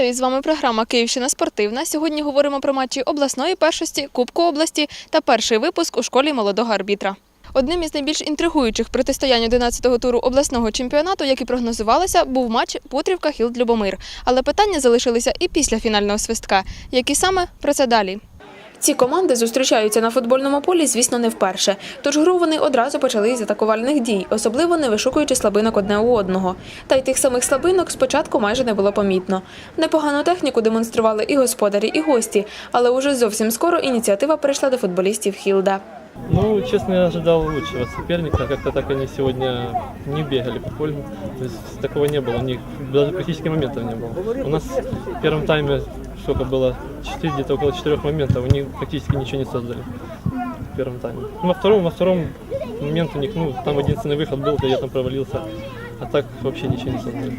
Вітаю! І з вами програма Київщина спортивна. Сьогодні говоримо про матчі обласної першості, Кубку області та перший випуск у школі молодого арбітра. Одним із найбільш інтригуючих протистоянь 11-го туру обласного чемпіонату, як і прогнозувалося, був матч Путрівка Хілд Любомир. Але питання залишилися і після фінального свистка. Які саме про це далі? Ці команди зустрічаються на футбольному полі, звісно, не вперше. Тож гру вони одразу почали із атакувальних дій, особливо не вишукуючи слабинок одне у одного. Та й тих самих слабинок спочатку майже не було помітно. Непогану техніку демонстрували і господарі, і гості, але уже зовсім скоро ініціатива перейшла до футболістів Хілда. Ну, честно, я ожидал лучшего соперника. Как-то так они сегодня не бегали по полю. То есть такого не было. У них даже практически моментов не было. У нас в первом тайме сколько было? Четыре, где-то около четырех моментов. Они практически ничего не создали в первом тайме. Ну, во втором, во втором момент у них, ну, там единственный выход был, да я там провалился. А так вообще ничего не создали.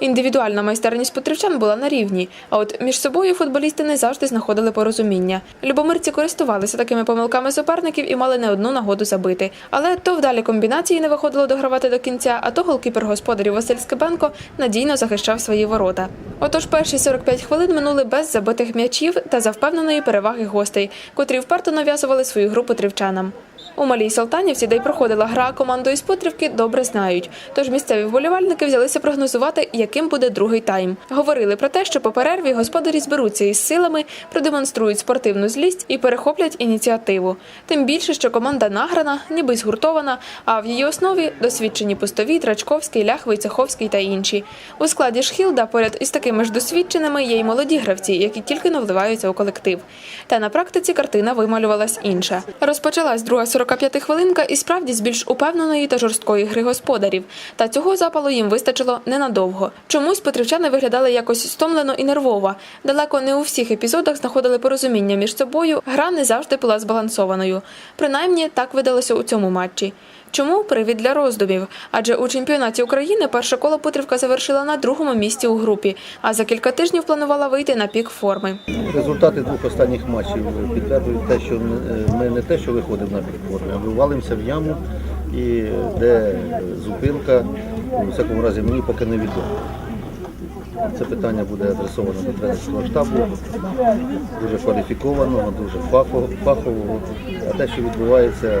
Індивідуальна майстерність путривчан була на рівні, а от між собою футболісти не завжди знаходили порозуміння. Любомирці користувалися такими помилками суперників і мали не одну нагоду забити. Але то вдалі комбінації не виходило догравати до кінця, а то голкіпер господарів Василь Скибенко надійно захищав свої ворота. Отож, перші 45 хвилин минули без забитих м'ячів та за впевненої переваги гостей, котрі вперто нав'язували свою гру путривчанам. У малій Салтанівці, де й проходила гра команду із Путрівки, добре знають. Тож місцеві вболівальники взялися прогнозувати, яким буде другий тайм. Говорили про те, що по перерві господарі зберуться із силами, продемонструють спортивну злість і перехоплять ініціативу. Тим більше, що команда награна, ніби згуртована, а в її основі досвідчені пустові, Трачковський, Лях, Войцеховський та інші. У складі Шхілда поряд із такими ж досвідченими є й молоді гравці, які тільки не вливаються у колектив. Та на практиці картина вималювалась інша. Розпочалась друга 40 45-хвилинка і справді з більш упевненої та жорсткої гри господарів. Та цього запалу їм вистачило ненадовго. Чомусь петрівчани виглядали якось стомлено і нервово. Далеко не у всіх епізодах знаходили порозуміння між собою. Гра не завжди була збалансованою. Принаймні так видалося у цьому матчі. Чому привід для роздумів? Адже у чемпіонаті України перше коло Путрівка завершила на другому місці у групі, а за кілька тижнів планувала вийти на пік форми. Результати двох останніх матчів підтверджують те, що ми- ми не те, що виходимо на підформи, а ми валимося в яму, і де зупинка, у всякому разі, мені поки не відомо. Це питання буде адресовано до тренерського штабу, дуже кваліфікованого, дуже фахового. А те, що відбувається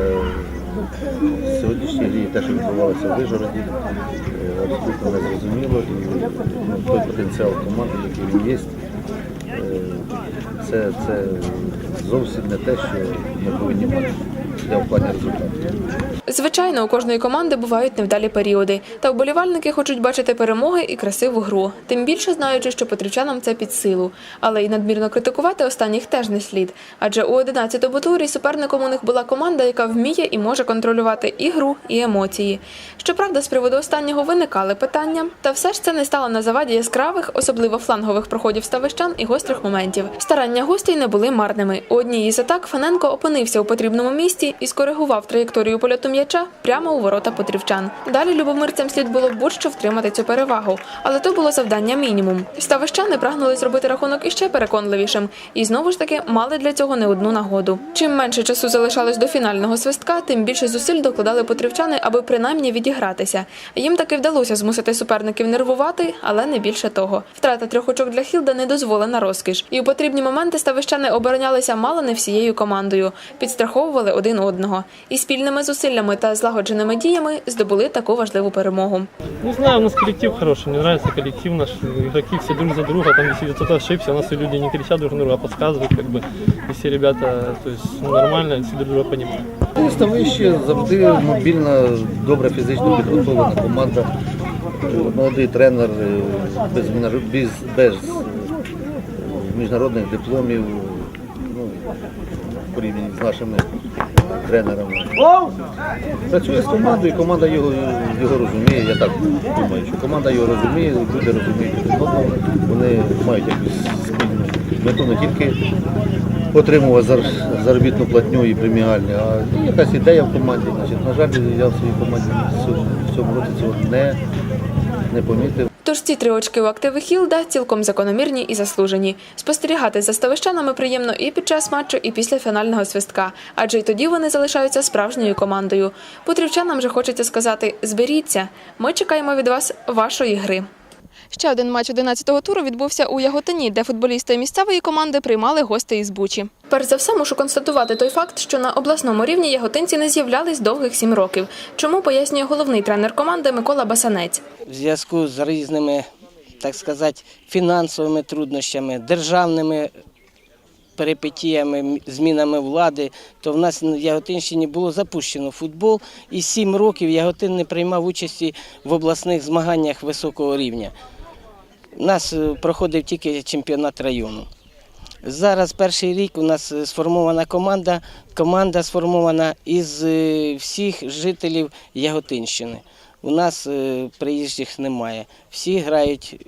сьогоднішній дії те, що відбувалося в Вижгороді, абсолютно абсолютно незрозуміло. І ну, той потенціал команди, який є, е, це, це зовсім не те, що ми повинні мати. Я в плані результатів. Звичайно, у кожної команди бувають невдалі періоди, та вболівальники хочуть бачити перемоги і красиву гру. Тим більше знаючи, що петрівчанам це під силу. Але й надмірно критикувати останніх теж не слід. Адже у 11-му турі суперником у них була команда, яка вміє і може контролювати і гру, і емоції. Щоправда, з приводу останнього виникали питання, та все ж це не стало на заваді яскравих, особливо флангових проходів ставищан і гострих моментів. Старання гостей не були марними. У одній із атак Фаненко опинився у потрібному місці і скоригував траєкторію польоту м'яча прямо у ворота потрівчан. Далі любомирцям слід було будь-що втримати цю перевагу, але то було завдання мінімум. Ставищани прагнули зробити рахунок іще переконливішим, і знову ж таки мали для цього не одну нагоду. Чим менше часу залишалось до фінального свистка, тим більше зусиль докладали потрівчани, аби принаймні відігратися. Їм таки вдалося змусити суперників нервувати, але не більше того. Втрата трьох очок для Хілда не дозволена розкіш, і у потрібні моменти ставищани оборонялися мало не всією командою, підстраховували один одного і спільними зусиллями та злагодженими діями здобули таку важливу перемогу. Не знаю, у нас коллектив хороший, мне нравится коллектив наш, игроки все друг за друга, там если кто-то ошибся, у нас и люди не кричат друг на друга, а подсказывают, как бы, и все ребята, то есть, ну, нормально, все друг друга понимают. Ставище завжди мобільна, добре фізично підготовлена команда. Молодий тренер е, без, без, без міжнародних дипломів, ну, порівняно з нашими тренерами. Працює з командою, команда його, його розуміє, я так думаю, що команда його розуміє, люди розуміють один вони мають якусь спільну мету не тільки отримувати зар- заробітну платню і преміальні, а якась ідея в команді. Значить, на жаль, я в своїй команді в цьому році цього не, не помітив. Тож ці три очки у активи Хілда цілком закономірні і заслужені. Спостерігати за ставищанами приємно і під час матчу, і після фінального свистка, адже й тоді вони залишаються справжньою командою. Потрівчанам же хочеться сказати: зберіться. Ми чекаємо від вас вашої гри. Ще один матч 11-го туру відбувся у Яготині, де футболісти місцевої команди приймали гостей із Бучі. Перш за все, мушу констатувати той факт, що на обласному рівні яготинці не з'являлись довгих сім років. Чому пояснює головний тренер команди Микола Басанець. в зв'язку з різними, так сказати, фінансовими труднощами, державними перипетіями, змінами влади, то в нас на Яготинщині було запущено футбол, і сім років Яготин не приймав участі в обласних змаганнях високого рівня. У нас е, проходив тільки чемпіонат району. Зараз перший рік у нас е, сформована команда. Команда сформована із е, всіх жителів Яготинщини. У нас приїжджих немає. Всі грають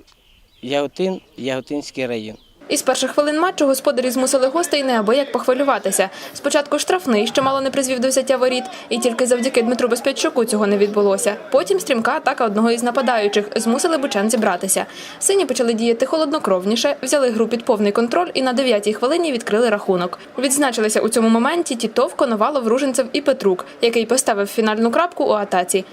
Яготин, Яготинський район. Із перших хвилин матчу господарі змусили гостей неабияк похвилюватися. Спочатку штрафний, що мало не призвів до взяття воріт, і тільки завдяки Дмитру Безпечуку цього не відбулося. Потім стрімка атака одного із нападаючих змусили бучан зібратися. Сині почали діяти холоднокровніше, взяли гру під повний контроль і на дев'ятій хвилині відкрили рахунок. Відзначилися у цьому моменті Тітов, Коновалов, Руженцев і Петрук, який поставив фінальну крапку у атаці.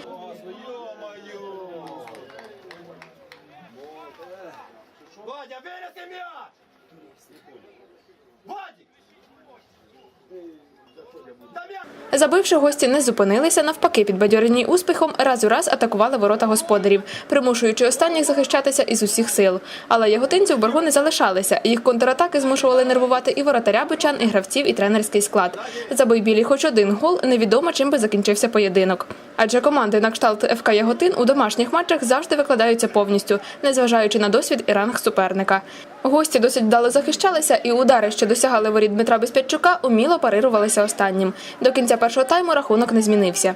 Забивши гості не зупинилися, навпаки, підбадьорені успіхом, раз у раз атакували ворота господарів, примушуючи останніх захищатися із усіх сил. Але яготинці в боргу не залишалися. Їх контратаки змушували нервувати і воротаря бичан, і гравців, і тренерський склад. Забий білі хоч один гол, невідомо чим би закінчився поєдинок. Адже команди на кшталт ФК Яготин у домашніх матчах завжди викладаються повністю, незважаючи на досвід і ранг суперника. Гості досить вдало захищалися, і удари, що досягали воріт Дмитра Безпятчука, уміло парирувалися останнім. До кінця першого тайму рахунок не змінився.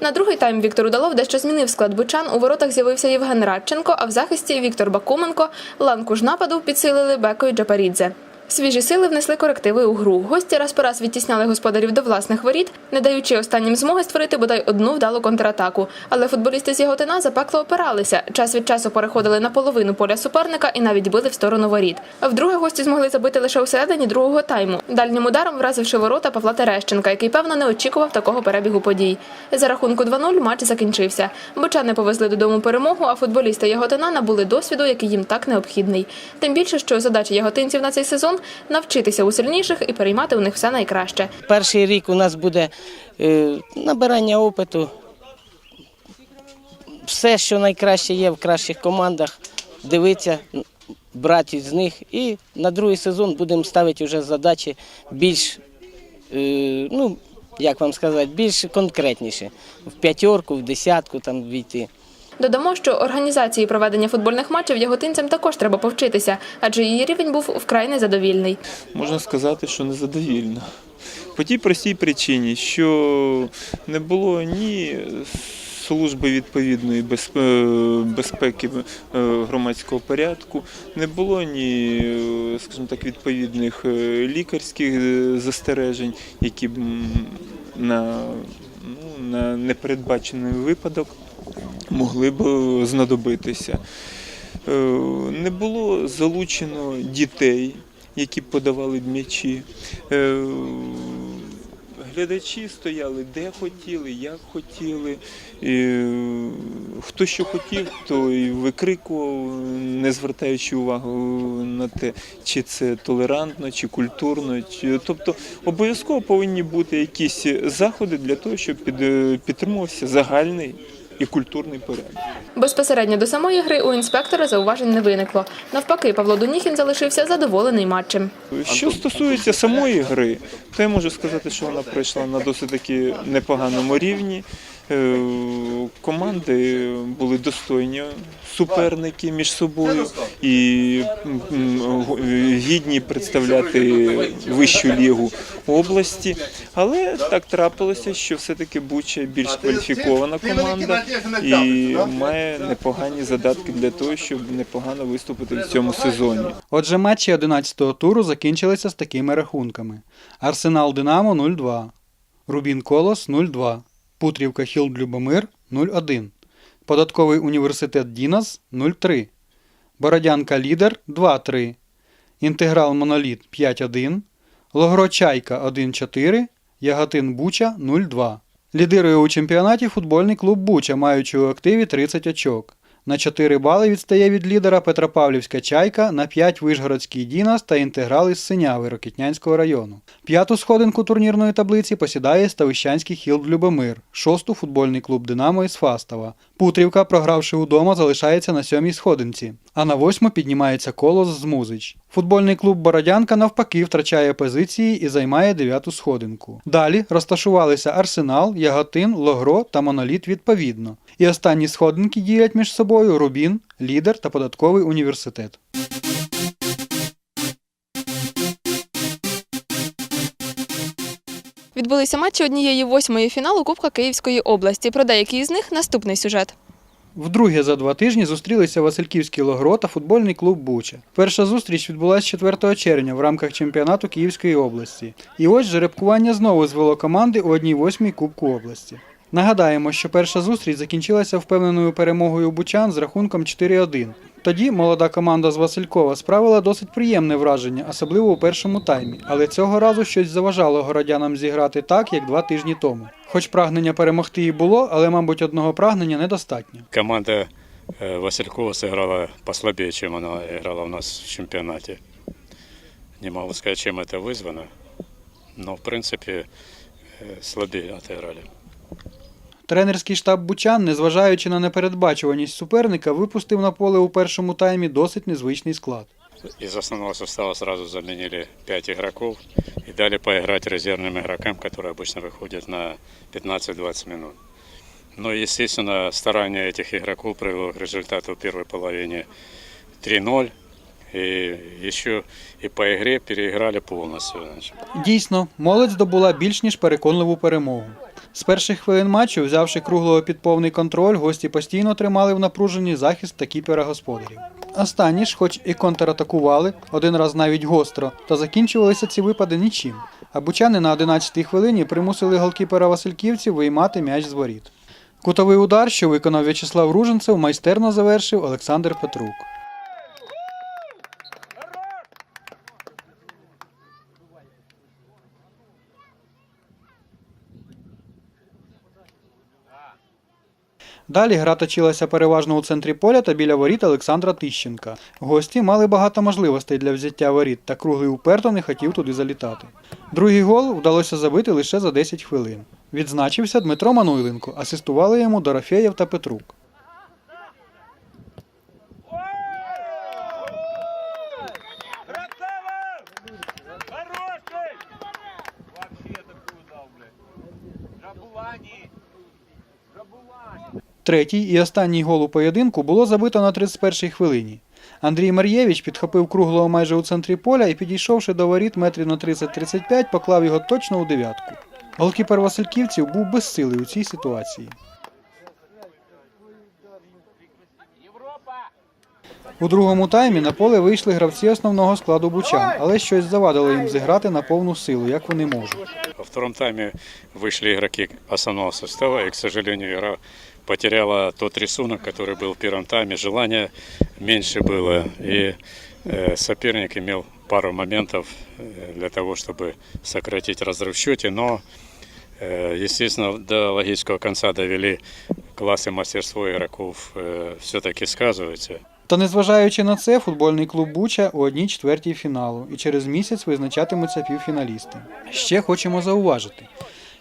На другий тайм Віктор Удалов дещо змінив склад бучан. У воротах з'явився Євген Радченко, а в захисті Віктор Бакуменко. Ланку ж нападу підсилили Беко і Джапарідзе. Свіжі сили внесли корективи у гру. Гості раз по раз відтісняли господарів до власних воріт, не даючи останнім змоги створити бодай одну вдалу контратаку. Але футболісти з Яготина запекло опиралися. Час від часу переходили на половину поля суперника і навіть били в сторону воріт. Вдруге гості змогли забити лише у середині другого тайму, дальнім ударом вразивши ворота Павла Терещенка, який певно не очікував такого перебігу подій. За рахунку 2-0 матч закінчився. Бучани повезли додому перемогу, а футболісти Яготина набули досвіду, який їм так необхідний. Тим більше, що задача яготинців на цей сезон навчитися у сильніших і переймати у них все найкраще. Перший рік у нас буде е, набирання опиту. Все, що найкраще є в кращих командах, дивитися, брати з них. І на другий сезон будемо ставити вже задачі більш, е, ну, як вам сказати, більш конкретніше. В п'ятерку, в десятку там війти. Додамо, що організації проведення футбольних матчів яготинцям також треба повчитися, адже її рівень був вкрай незадовільний. можна сказати, що незадовільно. По тій простій причині, що не було ні служби відповідної е, безпеки е, громадського порядку, не було ні, е, скажімо так, відповідних лікарських застережень, які б на, ну, на непередбачений випадок могли б е, знадобитися. Е, Не було залучено дітей, які подавали б м'ячі. Е, Глядачі стояли де хотіли, як хотіли. І, хто що хотів, то і викрикував, не звертаючи увагу на те, чи це толерантно, чи культурно. Чи... Тобто обов'язково повинні бути якісь заходи для того, щоб під, підтримувався загальний і культурний порядок. Безпосередньо до самої гри у інспектора зауважень не виникло. Навпаки, Павло Дуніхін залишився задоволений матчем. Що стосується самої гри, то я можу сказати, що вона пройшла на досить таки непоганому рівні. Е, Команди були достойні суперники між собою і гідні представляти вищу лігу області. Але так трапилося, що все-таки Буча більш кваліфікована команда і має непогані задатки для того, щоб непогано виступити в цьому сезоні. Отже, матчі 11-го туру закінчилися з такими рахунками: Арсенал Динамо 0-2, Рубін Колос 0-2, Путрівка Хілд Любомир 0-1, Податковий університет Дінас 0-3, Бородянка Лідер 2-3, Інтеграл Моноліт 5-1, Логро Чайка 1-4, Ягатин Буча 0-2. Лідирує у чемпіонаті футбольний клуб Буча, маючи у активі 30 очок. На 4 бали відстає від лідера Петропавлівська чайка, на 5 Вишгородський Дінас та інтеграл із Синяви Рокітнянського району. П'яту сходинку турнірної таблиці посідає Ставищанський Хілд Любомир, шосту футбольний клуб Динамо із Фастова. Путрівка, програвши удома, залишається на сьомій сходинці, а на восьму піднімається колос з Музич. Футбольний клуб Бородянка навпаки втрачає позиції і займає дев'яту сходинку. Далі розташувалися Арсенал, Яготин, Логро та Моноліт відповідно. І останні сходинки ділять між собою Рубін, Лідер та Податковий університет. Відбулися матчі однієї восьмої фіналу Кубка Київської області. Про деякі з них наступний сюжет. Вдруге за два тижні зустрілися Васильківський Логро та футбольний клуб Буча. Перша зустріч відбулася 4 червня в рамках чемпіонату Київської області. І ось жеребкування знову звело команди у 1-8 Кубку області. Нагадаємо, що перша зустріч закінчилася впевненою перемогою бучан з рахунком 4-1. Тоді молода команда з Василькова справила досить приємне враження, особливо у першому таймі, але цього разу щось заважало городянам зіграти так, як два тижні тому. Хоч прагнення перемогти і було, але, мабуть, одного прагнення недостатньо. Команда э, Василькова сыграла послабее, чем она играла у нас в чемпионате. Не могу сказать, чем это вызвано, но в принципе э, слабее отыграли. Тренерський штаб Бучан, незважаючи на непередбачуваність суперника, випустив на поле у першому таймі досить незвичний склад. Из основного состава сразу заменили 5 игроков и дали поиграть резервным игрокам, которые обычно выходят на 15-20 минут. Но, естественно, старание этих игроков привело к результату в первой половине 3-0. И еще и по игре переиграли полностью. значит. Дійсно, молодь здобула більш ніж переконливу перемогу. З перших хвилин матчу, взявши круглого під повний контроль, гості постійно тримали в напруженні захист та кіпера господарів. Останні ж, хоч і контратакували, один раз навіть гостро, та закінчувалися ці випади нічим. А бучани на 11-й хвилині примусили голкіпера Васильківців виймати м'яч з воріт. Кутовий удар, що виконав В'ячеслав Руженцев, майстерно завершив Олександр Петрук. Далі гра точилася переважно у центрі поля та біля воріт Олександра Тищенка. Гості мали багато можливостей для взяття воріт, та круглий уперто не хотів туди залітати. Другий гол вдалося забити лише за 10 хвилин. Відзначився Дмитро Мануйленко, асистували йому Дорофєєв та Петрук. Третій і останній гол у поєдинку було забито на 31-й хвилині. Андрій Мар'євич підхопив круглого майже у центрі поля і, підійшовши до воріт метрів на 30-35, поклав його точно у дев'ятку. Голкіпер Васильківців був безсилий у цій ситуації. У другому таймі на поле вийшли гравці основного складу бучан, але щось завадило їм зіграти на повну силу, як вони можуть. Во втором тайме вышли игроки основного состава, и, к сожалению, игра потеряла тот рисунок, который был в первом тайме. Желания меньше было, и э, соперник имел пару моментов э, для того, чтобы сократить разрыв в счете, но, э, естественно, до логического конца довели класс и мастерство игроков э, все-таки сказывается. Та незважаючи на це, футбольний клуб Буча у одній четвертій фіналу і через місяць визначатимуться півфіналісти. Ще хочемо зауважити,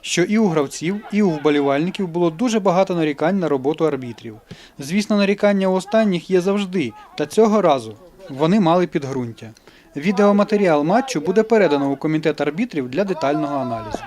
що і у гравців, і у вболівальників було дуже багато нарікань на роботу арбітрів. Звісно, нарікання у останніх є завжди, та цього разу вони мали підґрунтя. Відеоматеріал матчу буде передано у комітет арбітрів для детального аналізу.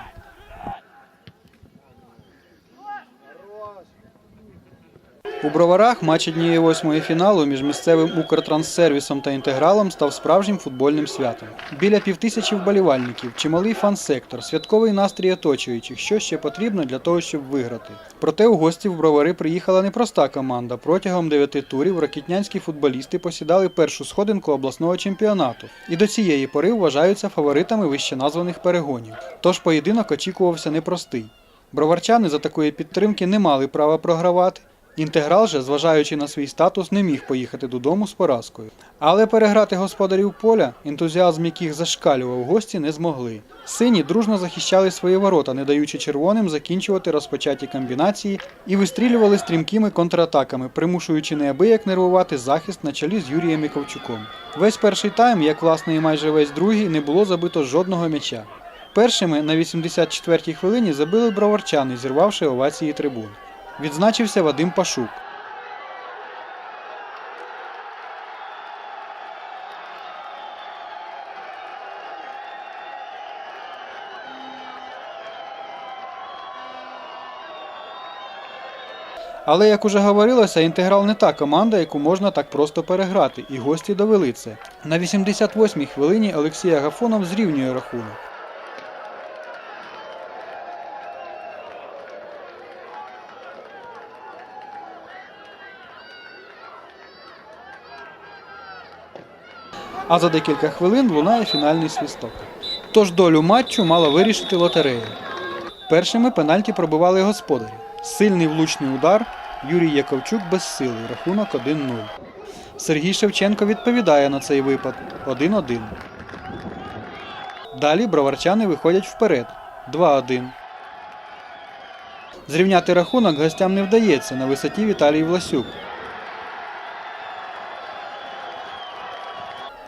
У броварах матч однієї восьмої фіналу між місцевим Укртранссервісом та інтегралом став справжнім футбольним святом. Біля півтисячі вболівальників, чималий фан-сектор, святковий настрій оточуючих, що ще потрібно для того, щоб виграти. Проте у гості в бровари приїхала непроста команда. Протягом дев'яти турів ракітнянські футболісти посідали першу сходинку обласного чемпіонату і до цієї пори вважаються фаворитами вищеназваних перегонів. Тож поєдинок очікувався непростий. Броварчани за такої підтримки не мали права програвати. Інтеграл же, зважаючи на свій статус, не міг поїхати додому з поразкою. Але переграти господарів поля, ентузіазм яких зашкалював гості, не змогли. Сині дружно захищали свої ворота, не даючи червоним закінчувати розпочаті комбінації і вистрілювали стрімкими контратаками, примушуючи неабияк нервувати захист на чолі з Юрієм Яковчуком. Весь перший тайм, як власне і майже весь другий, не було забито жодного м'яча. Першими на 84-й хвилині забили броварчани, зірвавши овації трибун. Відзначився Вадим Пашук. Але, як уже говорилося, інтеграл не та команда, яку можна так просто переграти, і гості довели це. На 88-й хвилині Олексій Агафонов зрівнює рахунок. А за декілька хвилин лунає фінальний свисток. Тож долю матчу мала вирішити лотерея. Першими пенальті пробивали господарі. Сильний влучний удар. Юрій Яковчук без сили. Рахунок 1-0. Сергій Шевченко відповідає на цей випад 1-1. Далі броварчани виходять вперед 2-1. Зрівняти рахунок гостям не вдається на висоті Віталій Власюк.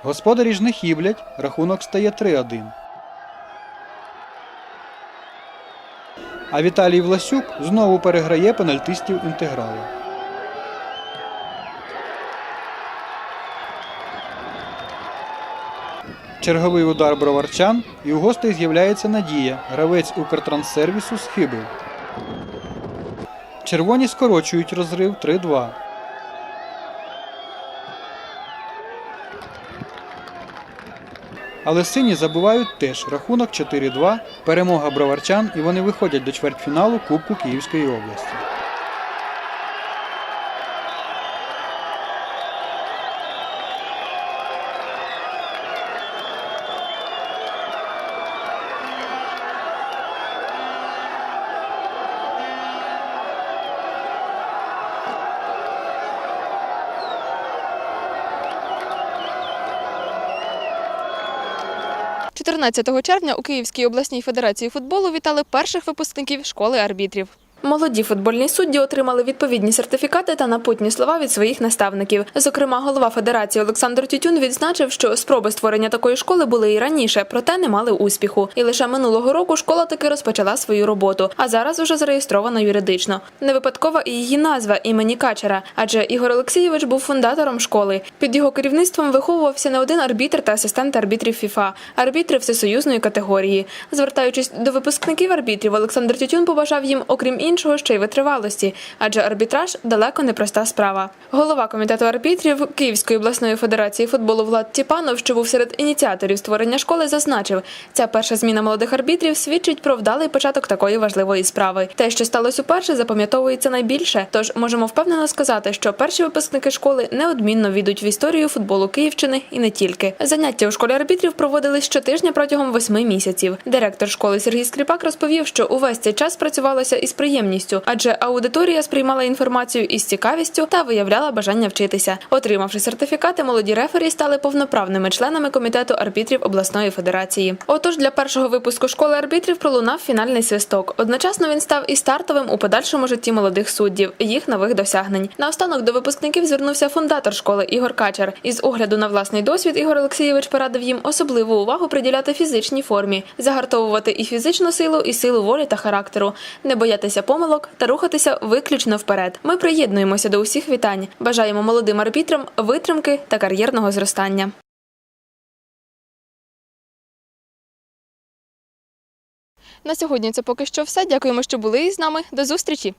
Господарі ж не хіблять, рахунок стає 3-1. А Віталій Власюк знову переграє пенальтистів інтегралу. Черговий удар броварчан, і у гостей з'являється Надія, гравець Укртранссервісу схибив. Червоні скорочують розрив 3-2. Але сині забувають теж рахунок 4-2, перемога броварчан, і вони виходять до чвертьфіналу Кубку Київської області. – 14 червня у Київській обласній федерації футболу вітали перших випускників школи арбітрів. Молоді футбольні судді отримали відповідні сертифікати та напутні слова від своїх наставників. Зокрема, голова федерації Олександр Тютюн відзначив, що спроби створення такої школи були і раніше, проте не мали успіху. І лише минулого року школа таки розпочала свою роботу, а зараз уже зареєстрована юридично. Не випадкова і її назва імені Качера, адже Ігор Олексійович був фундатором школи. Під його керівництвом виховувався не один арбітр та асистент арбітрів ФІФА, арбітри всесоюзної категорії. Звертаючись до випускників арбітрів, Олександр Тютюн побажав їм, окрім іншого, ще й витривалості, адже арбітраж далеко не проста справа. Голова комітету арбітрів Київської обласної федерації футболу Влад Тіпанов, що був серед ініціаторів створення школи, зазначив, ця перша зміна молодих арбітрів свідчить про вдалий початок такої важливої справи. Те, що сталося уперше, запам'ятовується найбільше. Тож можемо впевнено сказати, що перші випускники школи неодмінно війдуть в історію футболу Київщини і не тільки. Заняття у школі арбітрів проводились щотижня протягом восьми місяців. Директор школи Сергій Скрипак розповів, що увесь цей час працювалося із приємністю, адже аудиторія сприймала інформацію із цікавістю та виявляла бажання вчитися. Отримавши сертифікати, молоді рефері стали повноправними членами комітету арбітрів обласної федерації. Отож, для першого випуску школи арбітрів пролунав фінальний свисток. Одночасно він став і стартовим у подальшому житті молодих суддів, їх нових досягнень. Наостанок до випускників звернувся фундатор школи Ігор Качер. Із огляду на власний досвід Ігор Олексійович порадив їм особливу увагу приділяти фізичній формі, загартовувати і фізичну силу, і силу волі та характеру, не боятися помилок та рухатися виключно вперед. Ми приєднуємося до усіх вітань. Бажаємо молодим арбітрам витримки та кар'єрного зростання. На сьогодні це поки що все. Дякуємо, що були із нами. До зустрічі!